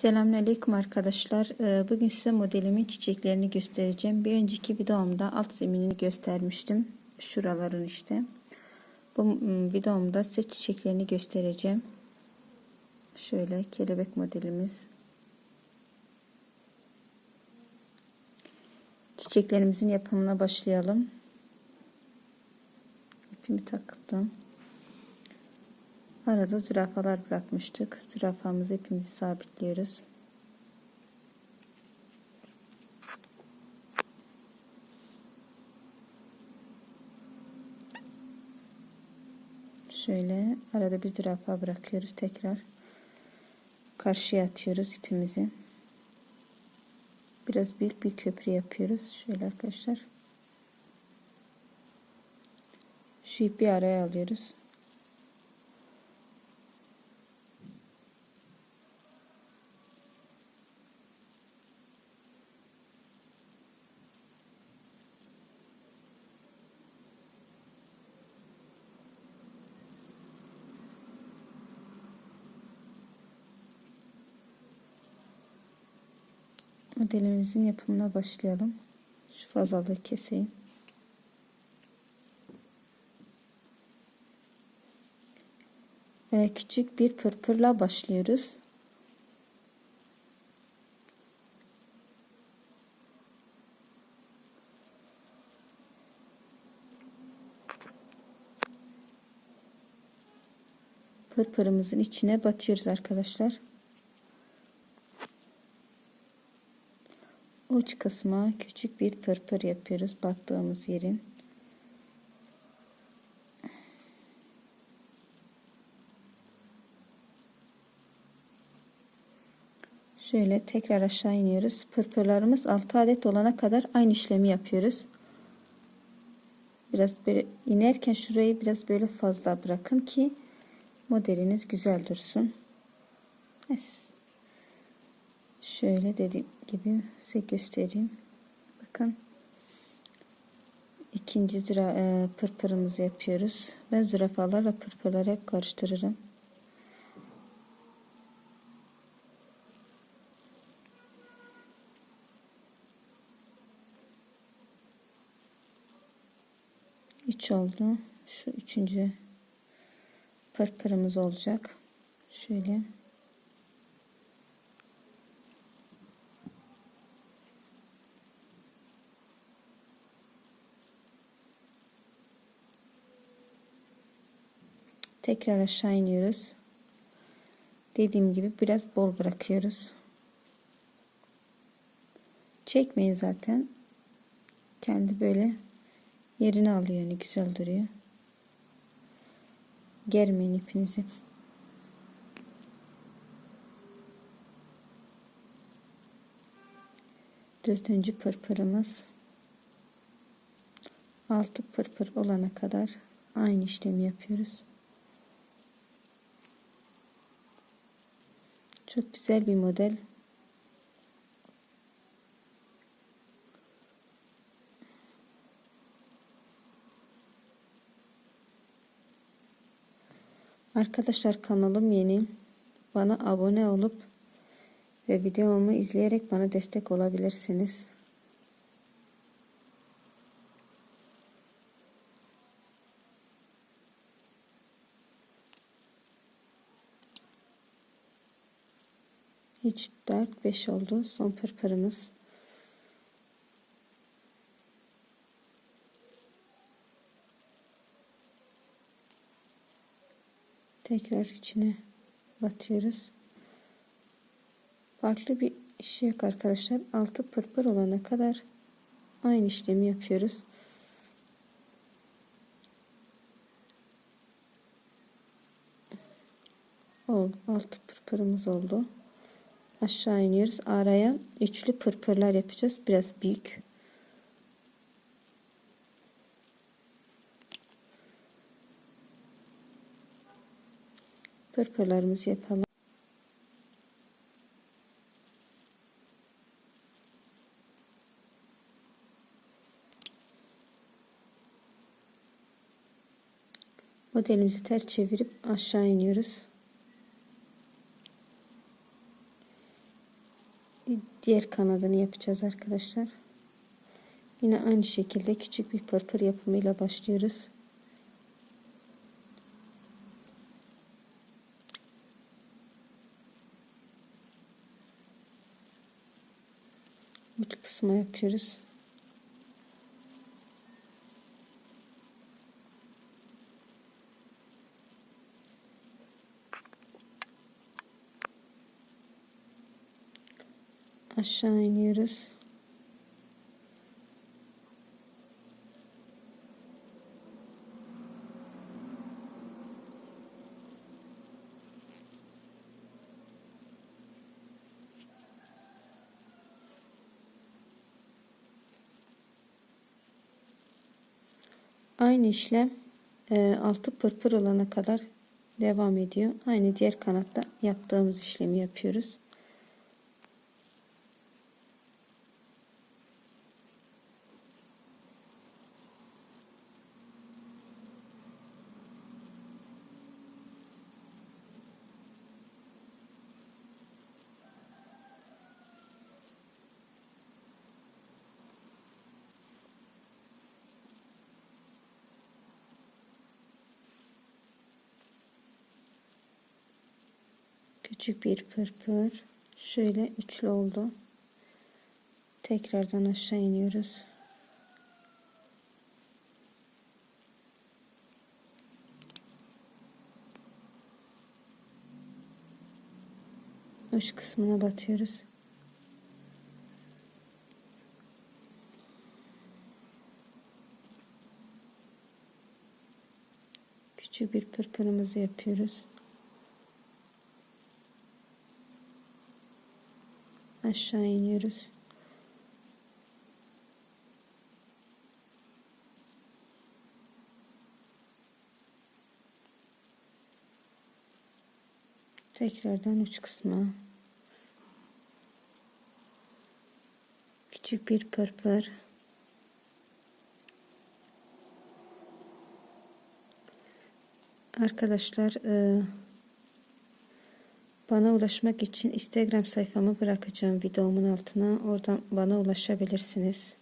Selamünaleyküm arkadaşlar. Ee, Bugün size modelimin çiçeklerini göstereceğim. Bir önceki videomda alt zeminini göstermiştim. Şuraların işte. Bu mm, videomda size çiçeklerini göstereceğim. Şöyle kelebek modelimiz. Çiçeklerimizin yapımına başlayalım. İpimi taktım. Arada zürafalar bırakmıştık. Zürafamızı ipimizi sabitliyoruz. Şöyle arada bir zürafa bırakıyoruz tekrar. Karşıya atıyoruz ipimizi. Biraz büyük bir köprü yapıyoruz. Şöyle arkadaşlar. Şu ipi araya alıyoruz. Modelimizin yapımına başlayalım. Şu fazlalığı keseyim. Ee, küçük bir pırpırla başlıyoruz. Pırpırımızın içine batıyoruz arkadaşlar. Uç kısma küçük bir pırpır yapıyoruz battığımız yerin. Şöyle tekrar aşağı iniyoruz. Pırpırlarımız 6 adet olana kadar aynı işlemi yapıyoruz. Biraz böyle inerken şurayı biraz böyle fazla bırakın ki modeliniz güzel dursun. Evet. Şöyle dediğim gibi size göstereyim. Bakın. ikinci zira e, pırpırımızı yapıyoruz. Ben zürafalarla pırpırları hep karıştırırım. Üç oldu. Şu üçüncü pırpırımız olacak. Şöyle. Tekrar aşağı iniyoruz. Dediğim gibi biraz bol bırakıyoruz. Çekmeyin zaten. Kendi böyle yerini alıyor. Ne güzel duruyor. Germeyin ipinizi. Dördüncü pırpırımız altı pırpır olana kadar aynı işlemi yapıyoruz. Çok güzel bir model. Arkadaşlar kanalım yeni. Bana abone olup ve videomu izleyerek bana destek olabilirsiniz. Üç, dört, beş oldu. Son pırpırımız. Tekrar içine batıyoruz. Farklı bir iş yok arkadaşlar. Altı pırpır olana kadar aynı işlemi yapıyoruz. Oldu. Altı pırpırımız oldu aşağı iniyoruz. Araya üçlü pırpırlar yapacağız. Biraz büyük. Pırpırlarımızı yapalım. Modelimizi ters çevirip aşağı iniyoruz. Diğer kanadını yapacağız arkadaşlar. Yine aynı şekilde küçük bir pırpır yapımıyla başlıyoruz. Uç kısma yapıyoruz. Aşağı iniyoruz. Aynı işlem e, altı pırpır olana kadar devam ediyor. Aynı diğer kanatta yaptığımız işlemi yapıyoruz. Küçük bir pırpır. Şöyle üçlü oldu. Tekrardan aşağı iniyoruz. Uç kısmına batıyoruz. Küçük bir pırpırımızı yapıyoruz. Aşağı iniyoruz. Tekrardan uç kısma küçük bir pırpır arkadaşlar e, bana ulaşmak için Instagram sayfamı bırakacağım videomun altına. Oradan bana ulaşabilirsiniz.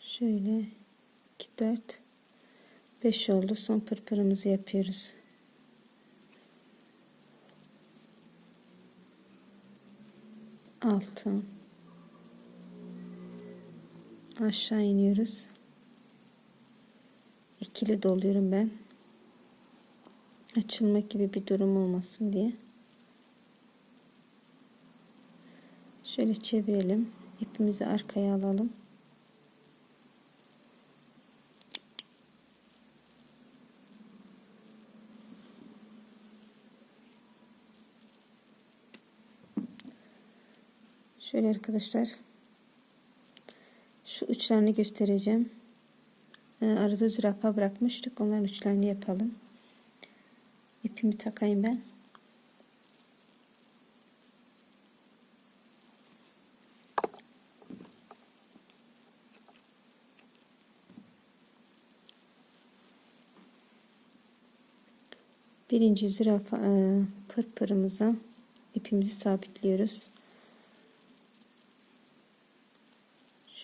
Şöyle 2 4 5 oldu. Son pırpırımızı yapıyoruz. Altı. Aşağı iniyoruz. İkili doluyorum ben. Açılmak gibi bir durum olmasın diye. Şöyle çevirelim. İpimizi arkaya alalım Şöyle arkadaşlar. Şu uçlarını göstereceğim. Ee, arada zürafa bırakmıştık. Onların uçlarını yapalım. İpimi takayım ben. Birinci zürafa e, pırpırımıza ipimizi sabitliyoruz.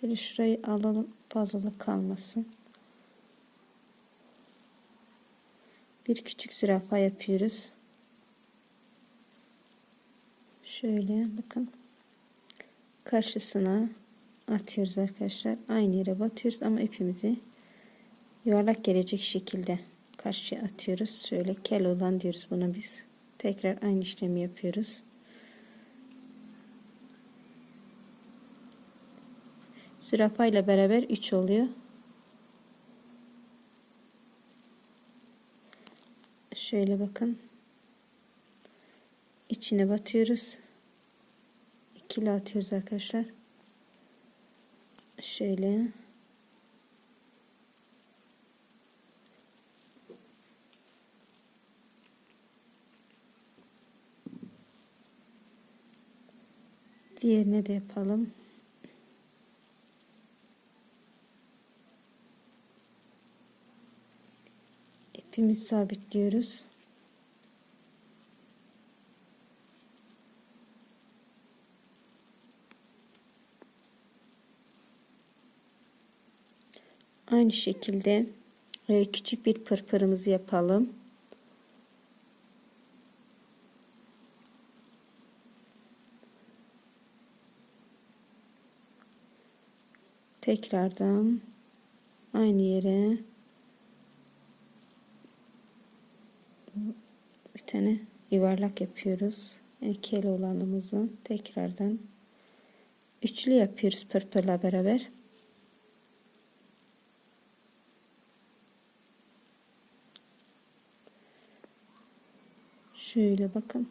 Şöyle şurayı alalım fazlalık kalmasın. Bir küçük zürafa yapıyoruz. Şöyle bakın. Karşısına atıyoruz arkadaşlar. Aynı yere batıyoruz ama ipimizi yuvarlak gelecek şekilde karşıya atıyoruz. Şöyle kel olan diyoruz buna biz. Tekrar aynı işlemi yapıyoruz. Zürafa ile beraber 3 oluyor. Şöyle bakın. İçine batıyoruz. İkili atıyoruz arkadaşlar. Şöyle. Diğerine de yapalım. İpimizi sabitliyoruz. Aynı şekilde e, küçük bir pırpırımızı yapalım. Tekrardan aynı yere bir tane yuvarlak yapıyoruz. İki el olanımızı tekrardan üçlü yapıyoruz pırpırla beraber. Şöyle bakın.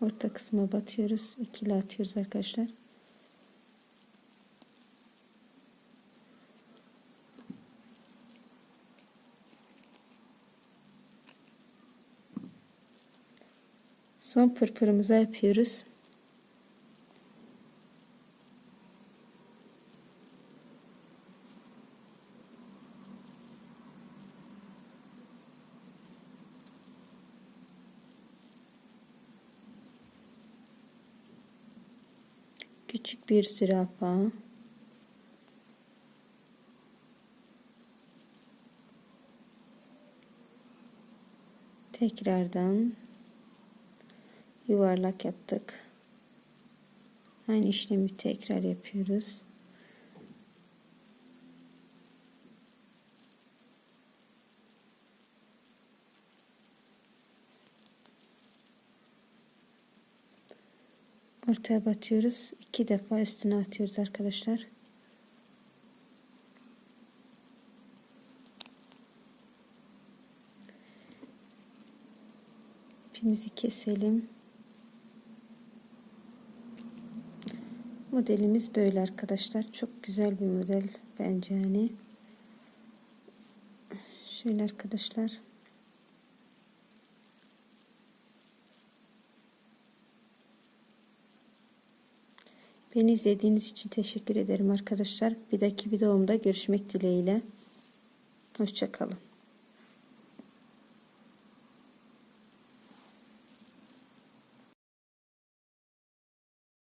Orta kısma batıyoruz. ikili atıyoruz arkadaşlar. Son pırpırımıza yapıyoruz. Küçük bir zürafa. Tekrardan yuvarlak yaptık. Aynı işlemi tekrar yapıyoruz. Ortaya batıyoruz. iki defa üstüne atıyoruz arkadaşlar. İpimizi keselim. Modelimiz böyle arkadaşlar. Çok güzel bir model bence yani. Şöyle arkadaşlar. Beni izlediğiniz için teşekkür ederim arkadaşlar. Bir dahaki videomda görüşmek dileğiyle. Hoşçakalın.